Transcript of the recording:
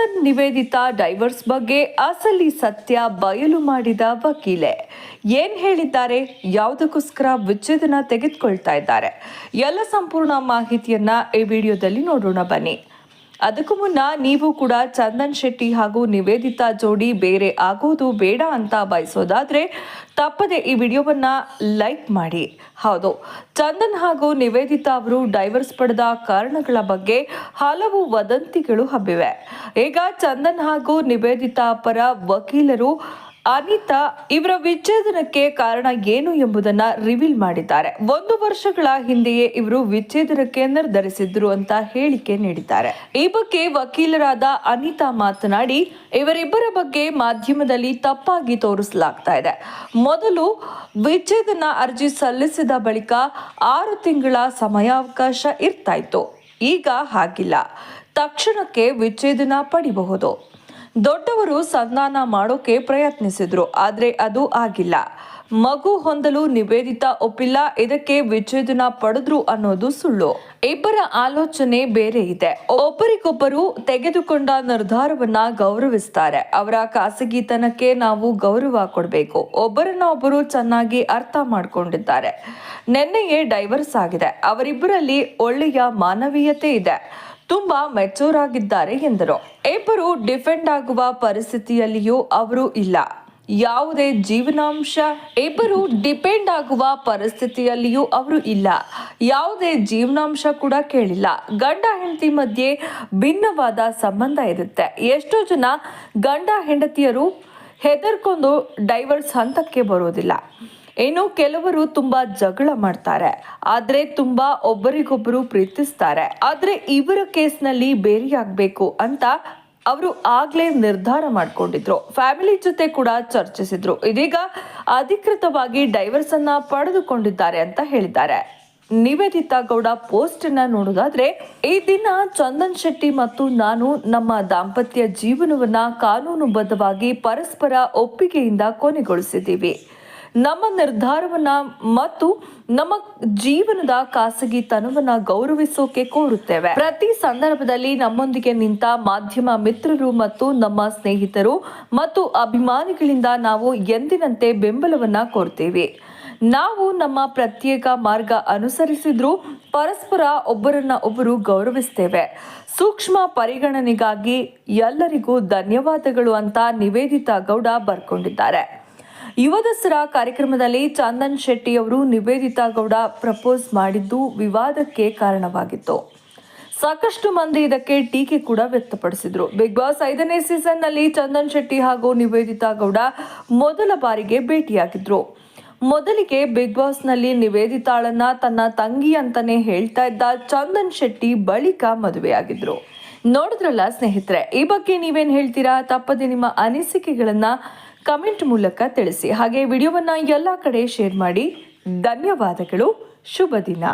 Chandan Nivedita divorce ಬಗ್ಗೆ ಅಸಲಿ ಸತ್ಯ ಬಯಲು ಮಾಡಿದ ವಕೀಲೆ. ಏನ್ ಹೇಳಿದ್ದಾರೆ? ಯಾವುದಕ್ಕೋಸ್ಕರ ವಿಚ್ಛೇದನ ತೆಗೆದುಕೊಳ್ತಾ ಇದ್ದಾರೆ? ಎಲ್ಲ ಸಂಪೂರ್ಣ ಮಾಹಿತಿಯನ್ನ ಈ ವಿಡಿಯೋದಲ್ಲಿ ನೋಡೋಣ ಬನ್ನಿ. ಅದಕ್ಕೂ ಮುನ್ನ ನೀವು ಕೂಡ ಚಂದನ್ ಶೆಟ್ಟಿ ಹಾಗೂ ನಿವೇದಿತಾ ಜೋಡಿ ಬೇರೆ ಆಗೋದು ಬೇಡ ಅಂತ ಬಯಸೋದಾದ್ರೆ ತಪ್ಪದೆ ಈ ವಿಡಿಯೋವನ್ನ ಲೈಕ್ ಮಾಡಿ. ಹೌದು, ಚಂದನ್ ಹಾಗೂ ನಿವೇದಿತಾ ಅವರು ಡೈವರ್ಸ್ ಪಡೆದ ಕಾರಣಗಳ ಬಗ್ಗೆ ಹಲವು ವದಂತಿಗಳು ಹಬ್ಬಿವೆ. ಈಗ ಚಂದನ್ ಹಾಗೂ ನಿವೇದಿತಾ ಪರ ವಕೀಲರು ಅನಿತಾ ಇವರ ವಿಚ್ಛೇದನಕ್ಕೆ ಕಾರಣ ಏನು ಎಂಬುದನ್ನ ರಿವೀಲ್ ಮಾಡಿದ್ದಾರೆ. ಒಂದು ವರ್ಷಗಳ ಹಿಂದೆಯೇ ಇವರು ವಿಚ್ಛೇದನಕ್ಕೆ ನಿರ್ಧರಿಸಿದ್ರು ಅಂತ ಹೇಳಿಕೆ ನೀಡಿದ್ದಾರೆ. ಈ ಬಗ್ಗೆ ವಕೀಲರಾದ ಅನಿತಾ ಮಾತನಾಡಿ, ಇವರಿಬ್ಬರ ಬಗ್ಗೆ ಮಾಧ್ಯಮದಲ್ಲಿ ತಪ್ಪಾಗಿ ತೋರಿಸಲಾಗ್ತಾ ಇದೆ. ಮೊದಲು ವಿಚ್ಛೇದನ ಅರ್ಜಿ ಸಲ್ಲಿಸಿದ ಬಳಿಕ ಆರು ತಿಂಗಳ ಸಮಯಾವಕಾಶ ಇರ್ತಾ ಇತ್ತು. ಈಗ ಹಾಗಿಲ್ಲ. ತಕ್ಷಣಕ್ಕೆ ವಿಚ್ಛೇದನ ಪಡಿಬಹುದು. ದೊಡ್ಡವರು ಸಂಧಾನ ಮಾಡೋಕೆ ಪ್ರಯತ್ನಿಸಿದ್ರು, ಆದರೆ ಅದು ಆಗಿಲ್ಲ. ಮಗು ಹೊಂದಲು ನಿವೇದಿತ ಒಪ್ಪಿಲ್ಲ, ಇದಕ್ಕೆ ವಿಚ್ಛೇದನ ಪಡೆದ್ರು ಅನ್ನೋದು ಸುಳ್ಳು. ಇಬ್ಬರ ಆಲೋಚನೆ ಬೇರೆ ಇದೆ. ಒಬ್ಬರಿಗೊಬ್ಬರು ತೆಗೆದುಕೊಂಡ ನಿರ್ಧಾರವನ್ನ ಗೌರವಿಸ್ತಾರೆ. ಅವರ ಖಾಸಗಿತನಕ್ಕೆ ನಾವು ಗೌರವ ಕೊಡಬೇಕು. ಒಬ್ಬರನ್ನ ಒಬ್ಬರು ಚೆನ್ನಾಗಿ ಅರ್ಥ ಮಾಡಿಕೊಂಡಿದ್ದಾರೆ. ನಿನ್ನೆಯೇ ಡೈವರ್ಸ್ ಆಗಿದೆ. ಅವರಿಬ್ಬರಲ್ಲಿ ಒಳ್ಳೆಯ ಮಾನವೀಯತೆ ಇದೆ. ತುಂಬಾ ಮೆಚೂರ್ ಆಗಿದ್ದಾರೆ ಎಂದರು. ಇಬ್ಬರು ಡಿಫೆಂಡ್ ಆಗುವ ಪರಿಸ್ಥಿತಿಯಲ್ಲಿಯೂ ಅವರು ಇಲ್ಲ. ಯಾವುದೇ ಜೀವನಾಂಶ, ಇಬ್ಬರು ಡಿಪೆಂಡ್ ಆಗುವ ಪರಿಸ್ಥಿತಿಯಲ್ಲಿಯೂ ಅವರು ಇಲ್ಲ. ಯಾವುದೇ ಜೀವನಾಂಶ ಕೂಡ ಕೇಳಿಲ್ಲ. ಗಂಡ ಹೆಂಡತಿ ಮಧ್ಯೆ ಭಿನ್ನವಾದ ಸಂಬಂಧ ಇರುತ್ತೆ. ಎಷ್ಟೋ ಜನ ಗಂಡ ಹೆಂಡತಿಯರು ಹೆದರ್ಕೊಂಡು ಡೈವರ್ಸ್ ಹಂತಕ್ಕೆ ಬರೋದಿಲ್ಲ. ಇನ್ನು ಕೆಲವರು ತುಂಬಾ ಜಗಳ ಮಾಡ್ತಾರೆ. ಆದ್ರೆ ತುಂಬಾ ಒಬ್ಬರಿಗೊಬ್ಬರು ಪ್ರೀತಿಸ್ತಾರೆ. ಆದ್ರೆ ಇವರ ಕೇಸ್ನಲ್ಲಿ ಬೇರೆಯಾಗಬೇಕು ಅಂತ ಅವರು ಆಗ್ಲೇ ನಿರ್ಧಾರ ಮಾಡ್ಕೊಂಡಿದ್ರು. ಫ್ಯಾಮಿಲಿ ಜೊತೆ ಕೂಡ ಚರ್ಚಿಸಿದ್ರು. ಇದೀಗ ಅಧಿಕೃತವಾಗಿ ಡೈವರ್ಸ್ ಅನ್ನ ಪಡೆದುಕೊಂಡಿದ್ದಾರೆ ಅಂತ ಹೇಳಿದ್ದಾರೆ. ನಿವೇದಿತಾ ಗೌಡ ಪೋಸ್ಟ್ ಅನ್ನ ನೋಡೋದಾದ್ರೆ, ಈ ದಿನ ಚಂದನ್ ಶೆಟ್ಟಿ ಮತ್ತು ನಾನು ನಮ್ಮ ದಾಂಪತ್ಯ ಜೀವನವನ್ನ ಕಾನೂನುಬದ್ಧವಾಗಿ ಪರಸ್ಪರ ಒಪ್ಪಿಗೆಯಿಂದ ಕೊನೆಗೊಳಿಸಿದ್ದೀವಿ. ನಮ್ಮ ನಿರ್ಧಾರವನ್ನ ಮತ್ತು ನಮ್ಮ ಜೀವನದ ಖಾಸಗಿತನವನ್ನ ಗೌರವಿಸೋಕೆ ಕೋರುತ್ತೇವೆ. ಪ್ರತಿ ಸಂದರ್ಭದಲ್ಲಿ ನಮ್ಮೊಂದಿಗೆ ನಿಂತ ಮಾಧ್ಯಮ ಮಿತ್ರರು ಮತ್ತು ನಮ್ಮ ಸ್ನೇಹಿತರು ಮತ್ತು ಅಭಿಮಾನಿಗಳಿಂದ ನಾವು ಎಂದಿನಂತೆ ಬೆಂಬಲವನ್ನ ಕೋರ್ತೇವೆ ನಾವು ನಮ್ಮ ಪ್ರತ್ಯೇಕ ಮಾರ್ಗ ಅನುಸರಿಸಿದ್ರೂ ಪರಸ್ಪರ ಒಬ್ಬರನ್ನ ಒಬ್ಬರು ಗೌರವಿಸ್ತೇವೆ. ಸೂಕ್ಷ್ಮ ಪರಿಗಣನೆಗಾಗಿ ಎಲ್ಲರಿಗೂ ಧನ್ಯವಾದಗಳು ಅಂತ ನಿವೇದಿತಾ ಗೌಡ ಬರ್ಕೊಂಡಿದ್ದಾರೆ. ಯುವ ದಸರಾ ಕಾರ್ಯಕ್ರಮದಲ್ಲಿ ಚಂದನ್ ಶೆಟ್ಟಿ ಅವರು ನಿವೇದಿತಾ ಗೌಡ ಪ್ರಪೋಸ್ ಮಾಡಿದ್ದು ವಿವಾದಕ್ಕೆ ಕಾರಣವಾಗಿತ್ತು. ಸಾಕಷ್ಟು ಮಂದಿ ಇದಕ್ಕೆ ಟೀಕೆ ಕೂಡ ವ್ಯಕ್ತಪಡಿಸಿದ್ರು. ಬಿಗ್ ಬಾಸ್ ಐದನೇ ಸೀಸನ್ನಲ್ಲಿ ಚಂದನ್ ಶೆಟ್ಟಿ ಹಾಗೂ ನಿವೇದಿತಾ ಗೌಡ ಮೊದಲ ಬಾರಿಗೆ ಭೇಟಿಯಾಗಿದ್ರು. ಮೊದಲಿಗೆ ಬಿಗ್ ಬಾಸ್ನಲ್ಲಿ ನಿವೇದಿತಾಳನ್ನ ತನ್ನ ತಂಗಿ ಅಂತಾನೆ ಹೇಳ್ತಾ ಇದ್ದ ಚಂದನ್ ಶೆಟ್ಟಿ ಬಳಿಕ ಮದುವೆಯಾಗಿದ್ರು. ನೋಡಿದ್ರಲ್ಲ ಸ್ನೇಹಿತರೆ, ಈ ಬಗ್ಗೆ ನೀವೇನು ಹೇಳ್ತೀರಾ? ತಪ್ಪದೆ ನಿಮ್ಮ ಅನಿಸಿಕೆಗಳನ್ನ ಕಮೆಂಟ್ ಮೂಲಕ ತಿಳಿಸಿ. ಹಾಗೆ ವಿಡಿಯೋವನ್ನು ಎಲ್ಲ ಕಡೆ ಶೇರ್ ಮಾಡಿ. ಧನ್ಯವಾದಗಳು. ಶುಭ ದಿನ.